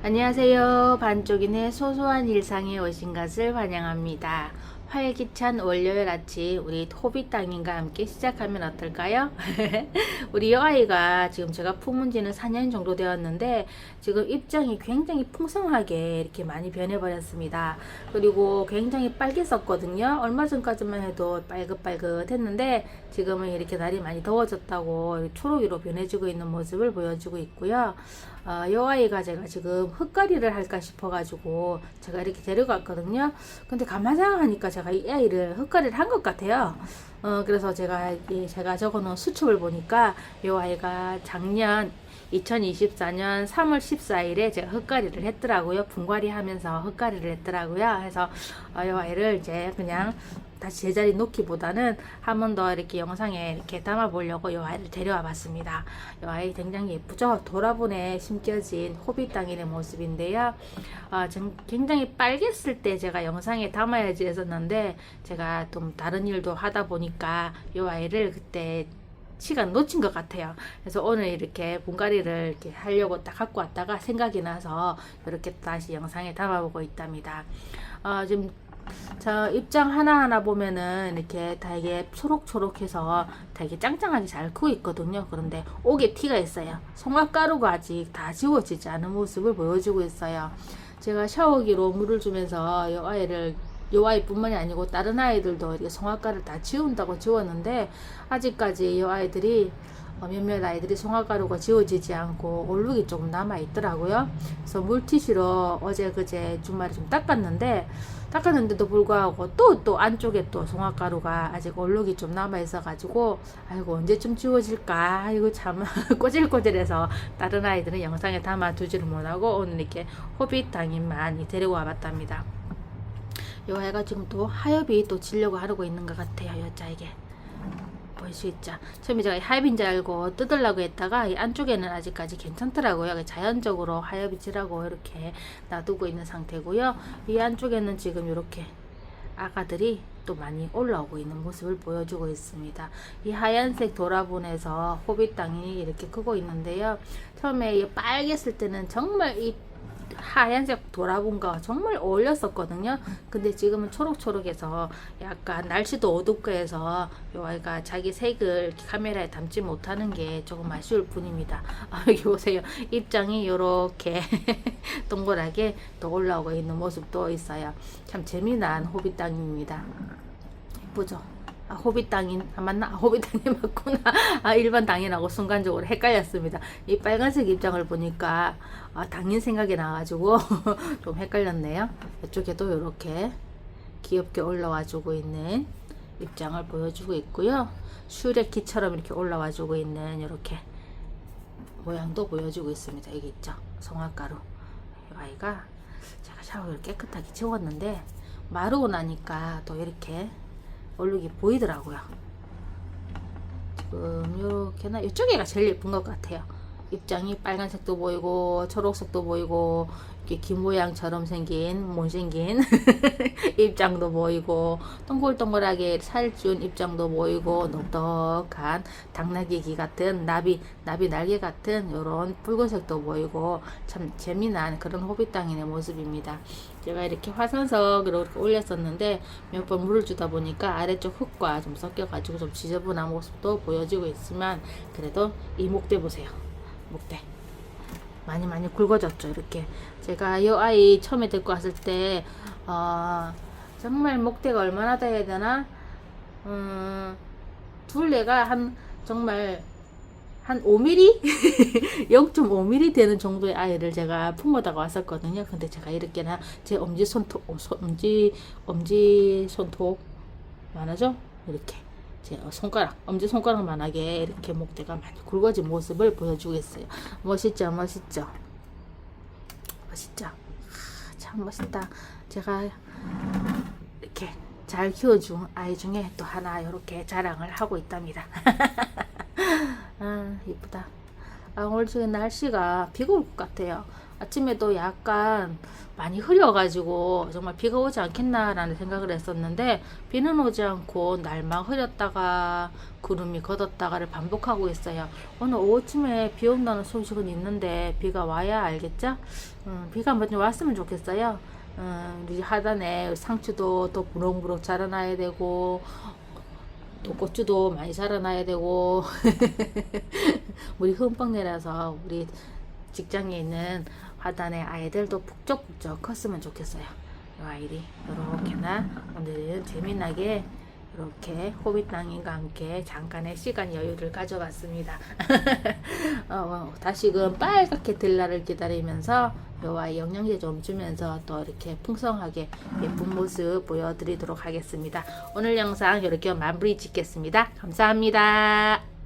안녕하세요. 반쪽인의 소소한 일상에 오신 것을 환영합니다. 활기찬 월요일 아침 우리 토비 땅님과 함께 시작하면 어떨까요? 우리 여아이가 지금 제가 품은 지는 4년 정도 되었는데 지금 입장이 굉장히 풍성하게 이렇게 많이 변해버렸습니다. 그리고 굉장히 빨개졌거든요. 얼마 전까지만 해도 빨긋빨긋 했는데 지금은 이렇게 날이 많이 더워졌다고 초록이로 변해지고 있는 모습을 보여주고 있고요. 어, 여아이가 제가 지금 흙가리를 할까 싶어가지고 제가 이렇게 데려갔거든요. 근데 가만 생각하니까 제가 이 아이를 흙가리를 한 것 같아요. 어, 그래서 제가, 이 제가 적어놓은 수첩을 보니까 이 아이가 작년 2024년 3월 14일에 제가 흙가리를 했더라고요. 분갈이 하면서 흙가리를 했더라고요. 그래서 어, 이 아이를 이제 그냥 다시 제자리 놓기보다는 한 번 더 이렇게 영상에 이렇게 담아 보려고 이 아이를 데려와 봤습니다. 이 아이 굉장히 예쁘죠? 도라분에 심겨진 호빗 땅인의 모습인데요. 아, 전 굉장히 빨갰을 때 제가 영상에 담아야지 했었는데 제가 좀 다른 일도 하다 보니 까이 아이를 그때 시간 놓친 것 같아요. 그래서 오늘 이렇게 분갈이를 이렇게 하려고 딱 갖고 왔다가 생각이 나서 이렇게 다시 영상에 담아보고 있답니다. 어, 지금 저 입장 하나하나 보면은 이렇게 되게 초록초록해서 되게 짱짱하게 잘 크고 있거든요. 그런데 옥에 티가 있어요. 송화가루가 아직 다 지워지지 않은 모습을 보여주고 있어요. 제가 샤워기로 물을 주면서 이 아이를 요 아이뿐만이 아니고 다른 아이들도 이렇게 송화가루를 다 지운다고 지웠는데 아직까지 이 아이들이 어, 몇몇 아이들이 송화가루가 지워지지 않고 얼룩이 조금 남아 있더라고요. 그래서 물티슈로 어제 그제 주말에 좀 닦았는데 닦았는데도 불구하고 또또 안쪽에 또 송화가루가 아직 얼룩이 좀 남아 있어 가지고 아이고 언제쯤 지워질까 아이고 참 꼬질꼬질해서 다른 아이들은 영상에 담아 두지를 못하고 오늘 이렇게 호빗 당인만 데리고 와봤답니다. 요 애가 지금 또 하엽이 또 지려고 하려고 있는 것 같아요 여자에게 있죠. 처음에 제가 하엽인 줄 알고 뜯으려고 했다가 이 안쪽에는 아직까지 괜찮더라고요. 자연적으로 하엽이 지라고 이렇게 놔두고 있는 상태고요. 이 안쪽에는 지금 이렇게 아가들이 또 많이 올라오고 있는 모습을 보여주고 있습니다. 이 하얀색 도라본에서 호빗 땅이 이렇게 크고 있는데요. 처음에 이 빨갰을 때는 정말 이 하얀색 도라본과 정말 어울렸었거든요. 근데 지금은 초록초록해서 약간 날씨도 어둡고 해서 요 아이가 자기 색을 카메라에 담지 못하는 게 조금 아쉬울 뿐입니다. 아, 여기 보세요. 입장이 요렇게 동그랗게 또 올라오고 있는 모습도 있어요. 참 재미난 호빗 땅입니다. 예쁘죠? 아, 호빗 땅인, 아, 맞나? 아, 호빗 땅이 맞구나. 아, 일반 땅인하고 순간적으로 헷갈렸습니다. 이 빨간색 입장을 보니까, 아, 당인 생각이 나가지고, 좀 헷갈렸네요. 이쪽에도 이렇게 귀엽게 올라와주고 있는 입장을 보여주고 있고요. 슈레키처럼 이렇게 올라와주고 있는 이렇게 모양도 보여주고 있습니다. 여기 있죠? 송화가루. 이 아이가 제가 샤워를 깨끗하게 지웠는데, 마르고 나니까 또 이렇게 얼룩이 보이더라고요. 지금 요렇게나 이쪽에가 제일 예쁜 것 같아요. 입장이 빨간색도 보이고 초록색도 보이고 이렇게 긴 모양처럼 생긴 못생긴 입장도 보이고 동글동글하게 살준 입장도 보이고 녹덕한 당나귀 같은 나비 나비 날개 같은 이런 붉은색도 보이고 참 재미난 그런 호빗 땅인의 모습입니다. 제가 이렇게 화산석으로 이렇게 올렸었는데 몇 번 물을 주다 보니까 아래쪽 흙과 좀 섞여가지고 좀 지저분한 모습도 보여지고 있지만 그래도 이 목대 보세요. 목대. 많이 많이 굵어졌죠 이렇게 제가 이 아이 처음에 데리고 왔을 때 어, 정말 목대가 얼마나 돼야 되나 음, 둘레가 한 정말 한 5mm? 0.5mm 되는 정도의 아이를 제가 품어다가 왔었거든요. 근데 제가 이렇게나 제 엄지 손톱, 어, 손- 엄지, 엄지 손톱, 많아죠? 이렇게. 제 손가락, 엄지 손가락만하게 이렇게 목대가 많이 굵어진 모습을 보여주겠어요. 멋있죠? 멋있죠? 멋있죠? 아, 참 멋있다. 제가 이렇게 잘 키워준 아이 중에 또 하나 이렇게 자랑을 하고 있답니다. 아, 이쁘다. 아, 오늘 지금 날씨가 비가 올 것 같아요. 아침에도 약간 많이 흐려가지고 정말 비가 오지 않겠나라는 생각을 했었는데 비는 오지 않고 날만 흐렸다가 구름이 걷었다가를 반복하고 있어요. 오늘 오후쯤에 비 온다는 소식은 있는데 비가 와야 알겠죠? 음, 비가 먼저 왔으면 좋겠어요. 음, 우리 하단에 상추도 또 부렁부렁 자라나야 되고 또 고추도 많이 자라나야 되고 물이 흠뻑 내려서 우리 직장에 있는 하단의 아이들도 북적북적 컸으면 좋겠어요. 이 아이들이 이렇게나 오늘은 재미나게 이렇게 호빗 땅인과 함께 잠깐의 시간 여유를 가져봤습니다. 어, 다시금 빨갛게 들 날을 기다리면서 요와 영양제 좀 주면서 또 이렇게 풍성하게 예쁜 모습 보여드리도록 하겠습니다. 오늘 영상 이렇게 마무리 짓겠습니다. 감사합니다.